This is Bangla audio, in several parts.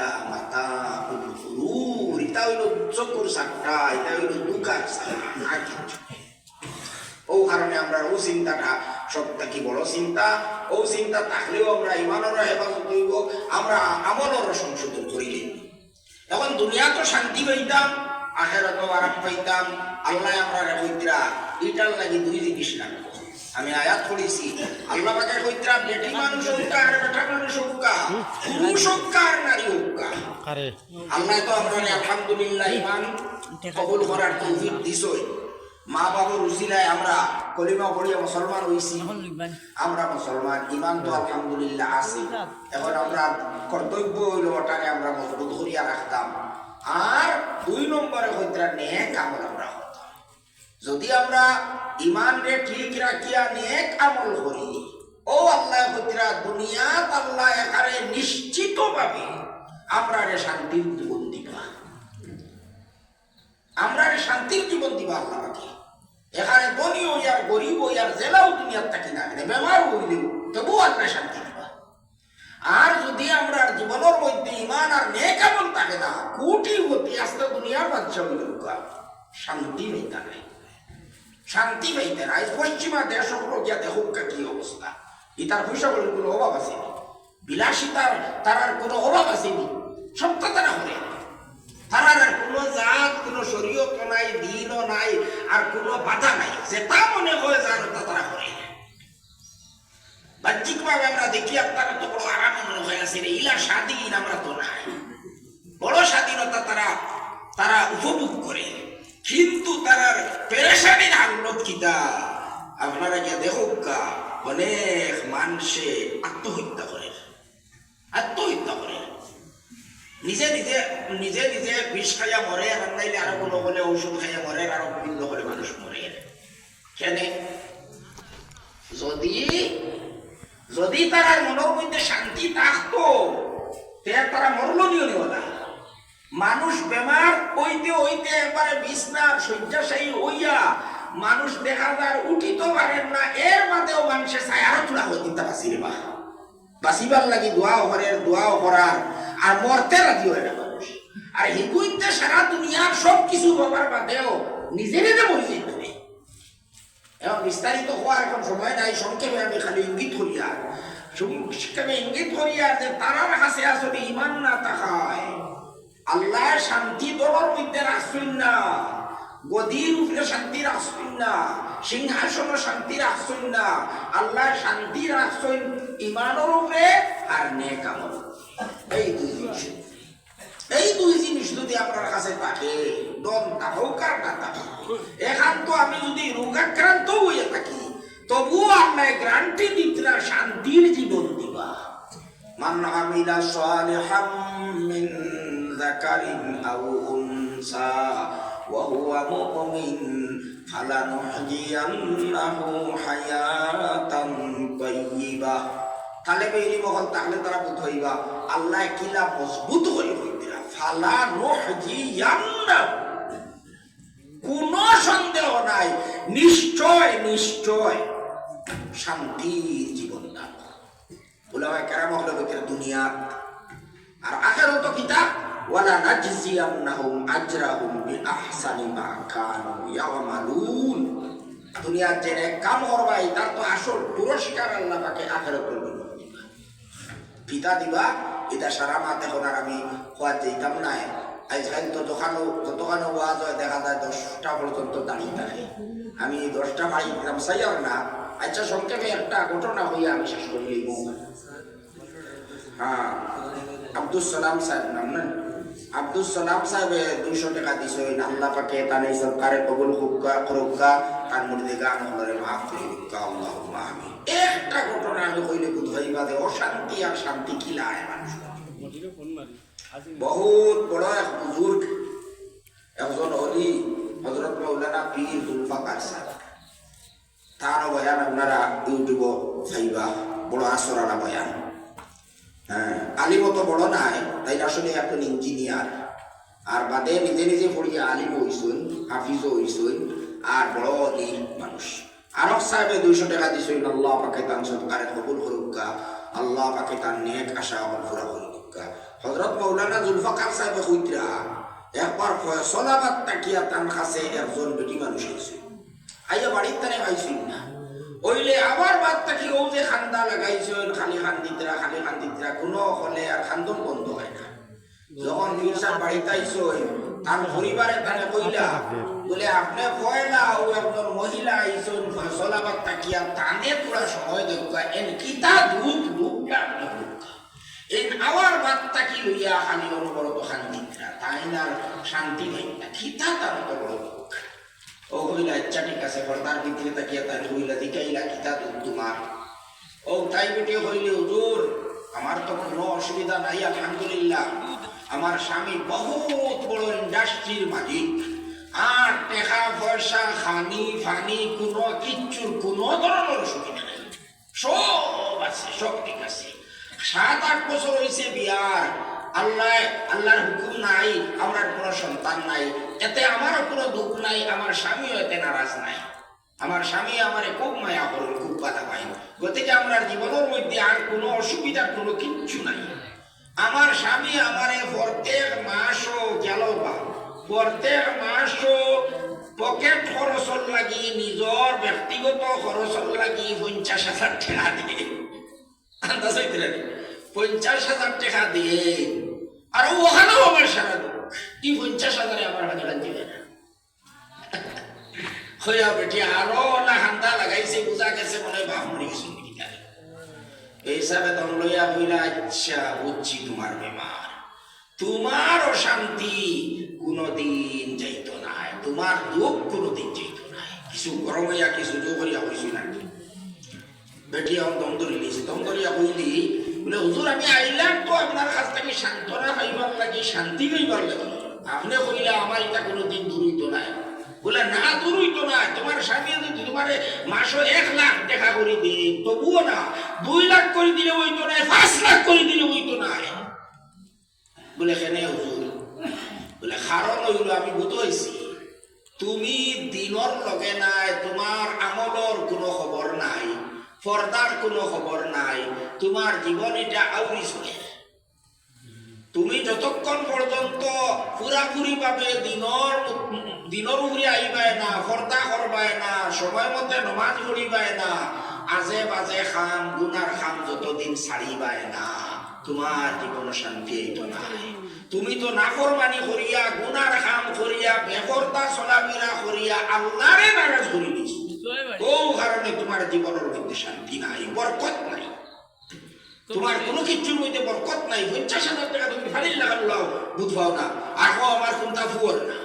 ইল্লা মাতা গুরুর এটা হইল চকুর সাতটা এটা হইল দুকার সাতটা আর। ও কারণে আমরা ও চিন্তাটা সবটা কি বড় চিন্তা ও চিন্তা থাকলেও আমরা ইমানের হেফাজত হইব আমরা আমলের সংশোধন করিলে এখন দুনিয়া তো শান্তি পাইতাম আখেরাত আরাম পাইতাম আল্লাহ আমরা কইতরা এটার লাগি দুই জিনিস লাগবে আমি আয়াত করেছি। আল্লাহ পাকে কইতরা বেটি মানুষ আর বেটা মানুষ পুরুষ আর নারী আরে। আল্লাহ তো আমরা আলহামদুলিল্লাহ ইমান কবুল করার তৌফিক দিছই। মা বাবার উসিলায় আমরা কলিমা পড়িয়া মুসলমান হইছি। আমরা মুসলমান ইমান তো আলহামদুলিল্লাহ আছে। এখন আমরা কর্তব্য হইল ওটাকে আমরা মজবুত করিয়া রাখতাম। আর দুই নম্বরে হইতরা নেক আমল আমরা যদি আমরা ইমান রে ঠিক রাখিয়া নেক আমল করি, ও আল্লাহ হইতরা দুনিয়াত আল্লাহ একারে নিশ্চিত ভাবে আমরা রে শান্তির জীবন দিবা। আমরা রে শান্তির জীবন দিবা আল্লাহ বাকি এখানে ধনী হই আর গরিব আর জেলাও দুনিয়ার থাকি না কেন বেমার হইলেও তবু আল্লাহ শান্তি দিবা। আর যদি আমরা জীবনের মধ্যে ইমান আর নেক আমল থাকে না, কোটি গতি আস্তে দুনিয়ার বাচ্চা হইল শান্তি নেই নাই। শান্তি পাইতে না পশ্চিমা দেশ গিয়া দেখুক কি অবস্থা? ইতার পয়সা বলে কোনো অভাব আসেনি। বিলাসিতার তারার কোনো অভাব আসেনি। সব তো তারা হলে। তারার আর কোনো জাত, কোনো শরীয়ত নাই, দিনও নাই, আর কোনো বাধা নাই। যেটা মনে হয় যার তা তারা করে। বাহ্যিকভাবে আমরা দেখি, আপনারা তো বড় আরাম মনে হয়ে আছে ইলা স্বাধীন আমরা তো নাই। বড় স্বাধীনতা তারা তারা উপভোগ করে। কিন্তু তারার পেরেশানির আগ্রহ কিতা আপনারা গিয়ে দেখুক অনেক মানুষে আত্মহত্যা করে। আত্মহত্যা করে। নিজে নিজে নিজে নিজে বিষ খাইয়া মরে আর নাইলে আরও কোনো বলে ঔষধ খাইয়া মরে, আরও বিভিন্ন করে মানুষ মরে। কেন? যদি যদি তারা মনের মধ্যে শান্তি থাকতো তারা মরল নিও না। মানুষ বেমার হইতে হইতে একবারে বিছনার শয্যাশায়ী হইয়া মানুষ দেখা যায় উঠিতে পারেন না, এর বাদেও মানুষের ছায়ার চূড়া হয়ে দিতে রে বা বাঁচিবার লাগি দোয়াও করার দোয়াও করার, আর মরতে রাজি হয় না মানুষ। আর হিগুইতে সারা দুনিয়ার সব কিছু হবার বাদেও নিজে নিজে মরি যেতে হবে এখন বিস্তারিত হওয়ার এখন সময় নাই, সংক্ষেপে আমি খালি ইঙ্গিত করিয়া সংক্ষেপে ইঙ্গিত করিয়া যে তারার কাছে আসলে ইমান না তাকায় আল্লাহ শান্তি দলের মধ্যে রাখছেন না গদির উপরে শান্তি রাখছেন না সিংহাসন শান্তি রাখছেন না আল্লাহ শান্তি রাখছেন ইমানের উপরে আর আমল। এই দুই জিনিস। এই দুই জিনিস যদি আপনার কাছে থাকে, দম থাকুক আর না থাকুক এখান তো আমি যদি রোগাক্রান্ত হয়ে থাকি, তবুও আল্লাহ গ্রান্টি দিতরা শান্তির জীবন দিবা। মান আমিলা সালিহাম যাকারিন আও উনসা, ওয়া হুয়া মুমিন ফালানুহজিয়ান্নাহু হায়াতান তাইয়্যিবা তালেবে ইলম হল, তাহলে তারা বুঝ হইবা আল্লাহ কিলা মজবুত হই হইতিরা ফালা নুহজিয়ান্নাহু। কোন সন্দেহ নাই। নিশ্চয় নিশ্চয় শান্তির জীবন দান। ওলামায়ে কেরাম হলো দুনিয়া আর আখের তো কিতাব ওয়ালা নাজজিয়ান্নাহুম আজরাহুম বিআহসানি মা কানু ইয়ামালুন দুনিয়ার যে কাম করবাই তার তো আসল পুরস্কার আল্লাহ পাকে আখেরাতের দিবা পিতা দিবা এটা সারা মাত আর আমি খোয়া যেতাম না আজকাল তো দোকানও দোকানে ওয়াজ হয় দেখা যায় দশটা পর্যন্ত দাঁড়িয়ে থাকে আমি দশটা ভাই চাই আর না আচ্ছা সংক্ষেপে একটা ঘটনা হইয়া আমি শেষ করি হ্যাঁ আব্দুল সালাম সাহেব নাম না আব্দুল সালাম সাহেব দুইশো টাকা দিছে আল্লাহ পাকে তানে সরকারে কবুল হুক্কা করুক্কা তার মধ্যে গান হলরে মাফ করে হুক্কা আল্লাহ আমি একটা ঘটনা আমি কইলে বুধ হইবা যে অশান্তি আর শান্তি কিলায় মানুষ? বহুত বড় এক বুজুর্গ, একজন হলি হজরত মৌলানা পীর জুলফাকার সাহেব। তার বয়ান আপনারা ইউটিউব চাইবা, বড় আসরানা বয়ান। হ্যাঁ আলিম অত বড় নাই, তাই আসলে একজন ইঞ্জিনিয়ার আর বাদে নিজে নিজে পড়িয়া আলিম হইসুন হাফিজ হইসুন, আর বড় অলি মানুষ। আরব সাহেবে দুইশো টাকা দিছুন আল্লাহ পাকে তান সরকারে কবুল করুকা আল্লাহ পাকে তার নেক আশা আমার পুরা করুকা হজরত মৌলানা জুলফাকার সাহেব কইতরা একবার ফয়সলাবাদ তাকিয়া তান কাছে একজন বেটি মানুষ হয়েছে আইয়া বাড়ির তানে পাইছিল না। ওইলে আবার বাদ তাকি ও যে খান্দা লাগাইছেন খালি খান্দিতরা খালি খান্দিতরা, কোনো হলে আর খান্দন বন্ধ হয় না। যখন মির্সার বাড়িতে আইসই তার পরিবারে তানে কইলা, বলে, আপনি কয়লা ও একজন মহিলা আইসন ফসলাবাদ তাকিয়া তানে তোরা সময় দেখা এন কিতা ধূপ রূপটা আপনি এই আবার বার্তা কি লইয়া খালি অনবরত শান্তিরা তাই না শান্তি নেই? খিতা তার তো বড় ও হইলা ইচ্ছা ঠিক আছে পর্দার ভিতরে তাকিয়া তাই খিতা তোমার। ও, তাই বেটে হইলে হুজুর, আমার তো কোনো অসুবিধা নাই, আলহামদুলিল্লাহ। আমার স্বামী বহুত বড় ইন্ডাস্ট্রির মালিক। আর টাকা পয়সা, খানি ফানি, কোনো কিচ্ছুর কোনো ধরনের অসুবিধা নেই। সব আছে, সব ঠিক আছে। সাত আট বছর হয়েছে বিয়ার। আল্লাহ, আল্লাহর হুকুম নাই, আমার কোনো সন্তান নাই। এতে আমারও কোনো দুঃখ নাই, আমার স্বামীও এতে নারাজ নাই। আমার স্বামী আমার খুব মায়া করেন, খুব বাধা পাই গতিকে আমার জীবনের মধ্যে আর কোনো অসুবিধা, কোনো কিচ্ছু নাই। আমার স্বামী আমারে প্রত্যেক মাসও গেল বা, প্রত্যেক মাসও পকেট খরচর লাগি নিজর ব্যক্তিগত খরচর লাগি পঞ্চাশ হাজার টাকা দিয়ে। আন্দাজ হইতে পঞ্চাশ হাজার টাকা দিয়ে। আর ওখানেও আমার সারা কি পঞ্চাশ হাজারে আমার হাতে দিবে না হইয়া বেটি আরও না হান্দা লাগাইছে বুঝা গেছে মনে বাপ মরে গেছে এই হিসাবে তখন লইয়া হইলা আচ্ছা বুঝছি তোমার বেমার তোমার অশান্তি কোনদিন যাইত নাই তোমার দুঃখ কোনদিন যাইত নাই। কিছু গরম হইয়া কিছু জো করিয়া হইছি নাকি বেটি এখন দম ধরি লিছি। দম ধরিয়া কইলি বলে হুজুর আমি আইলাম তো আপনার কাছ থেকে সান্ত্বনা পাইবার লাগি, শান্তি পাইবার লাগি আপনি কইলে আমার এটা কোনোদিন দূরিত নাই। বলে, না দূরিত না তোমার স্বামী যদি তোমার মাসে এক লাখ টাকা করে দিই তবুও না, দুই লাখ করে দিলে ওই তো নাই পাঁচ লাখ করে দিলে ওই তো নাই বলে, কেনে হুজুর? বলে, কারণ হইল আমি বুঝাইছি তুমি দিনর লগে নাই, তোমার আমলর কোনো খবর নাই, পর্দার কোনো খবর নাই, তোমার জীবন এটা আউরি চলে। তুমি যতক্ষণ পর্যন্ত পুরাপুরি ভাবে দিনর দিনর উপরে আইবাই না পর্দা করবাই না সময় মতে নমাজ পড়িবাই না আজে বাজে খাম গুনার খাম যতদিন ছাড়িবাই না। তোমার জীবন শান্তি এইতো নাই। তুমি তো নাফরমানি করিয়া গুনার খাম করিয়া বেপরদা চলাফেরা করিয়া আল্লাহরে নারাজ করি দিছো। ও কারণে তোমার জীবনের মধ্যে শান্তি নাই বরকত নাই। তোমার কোনো কিছুর মধ্যে বরকত নাই। পঞ্চাশ হাজার টাকা তুমি ফালিল লাগানো লাও বুধ না। আর আমার কোনটা ফুয়ার না?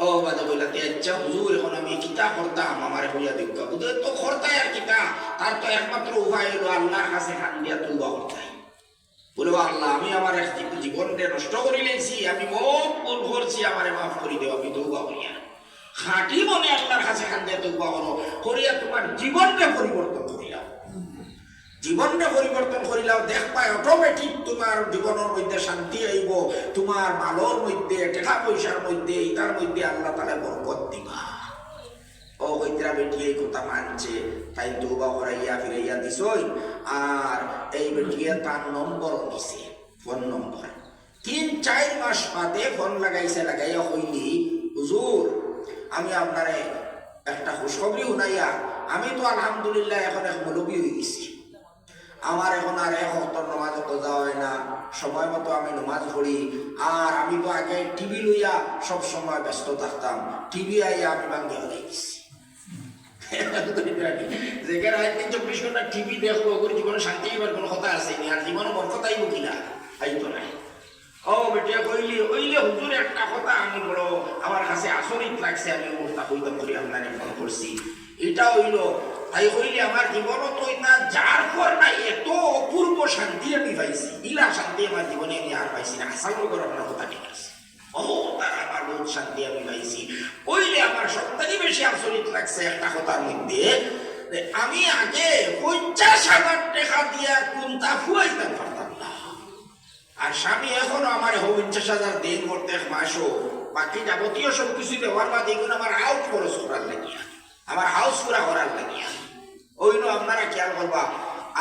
ও বাদে আচ্ছা হুজুর এখন আমি কিতা করতাম আমার হইয়া দেখা তো আর কিতা তার তো একমাত্র উপায় হলো আল্লাহর কাছে হাত দিয়া তুবা করতাই বলে আল্লাহ আমি আমার জীবনটা নষ্ট করে লেছি আমি বহুত ভুল করছি আমারে মাফ করে দেও আমি তৌবা করিয়া খাঁটি মনে আল্লাহর কাছে দিয়া তৌবা করো করিয়া তোমার জীবনটা পরিবর্তন করিয়া জীবনটা পরিবর্তন করিলাও দেখবা অটোমেটিক তোমার জীবনের মধ্যে শান্তি আইব তোমার মালর মধ্যে টাকা পয়সার মধ্যে ইটার মধ্যে আল্লাহ তালা বরকত দিবা। ও হইতরা বেটি, এই কথা মানছে, তাই তৌবা করাইয়া ফিরাইয়া দিছই, আর এই বেটিয়ে তার নম্বর দিছে, ফোন নম্বর। তিন, চার মাস বাদে ফোন লাগাইছে, লাগাইয়া হইলি হুজুর, আমি আপনারে একটা খুশখবরি শুনাইয়া, আমি তো আলহামদুলিল্লাহ এখন এক মৌলবী হয়ে গেছি। আমার এখন আর এক হক্তর নমাজ খোঁজা হয় না। সময় মতো আমি নমাজ পড়ি। আর আমি তো আগে টিভি লইয়া সব সময় ব্যস্ত থাকতাম। টিভি আইয়া আমি বাঙ্গি হয়ে গেছি যেখানে আজকে চব্বিশ ঘণ্টা টিভি দেখব ওগুলো জীবনে শান্তি হইবার কোনো কথা আছে নি। আর জীবনে বরকত আইব কিনা? আইতো নাই। ও বেটিয়া কইলি ওইলে হুজুর একটা কথা আমি বড়। আমার কাছে আসরিত লাগছে, আমি ওটা কইতাম করি আপনাকে ফোন করছি। এটা হইল তাই হইলে আমার জীবনও তো না যার পর নাই, এত অপূর্ব শান্তি আমি পাইছি। ইলা শান্তি আমার জীবনে আমি আর পাইছি না। আসাম করে আপনার কথা ঠিক আছে। ও তার আমার বহুত শান্তি আমি পাইছি। ওইলে আমার সবথেকে বেশি আচরিত লাগছে একটা কথার মধ্যে আমি আগে পঞ্চাশ হাজার টাকা দিয়া কোনটা ফুয়াইতাম পারতাম না। আর স্বামী এখনও আমার পঞ্চাশ হাজার দিন করতে মাসও বাকি যাবতীয় সব কিছু দেওয়ার বাদ এগুলো আমার আউট খরচ করার লাগিয়া। আমার হাউস পুরা করার লাগিয়া। ওইনো আপনারা খেয়াল করবা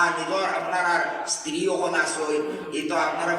আর নিজর আপনার স্ত্রী ওখান আসই এই তো আপনারা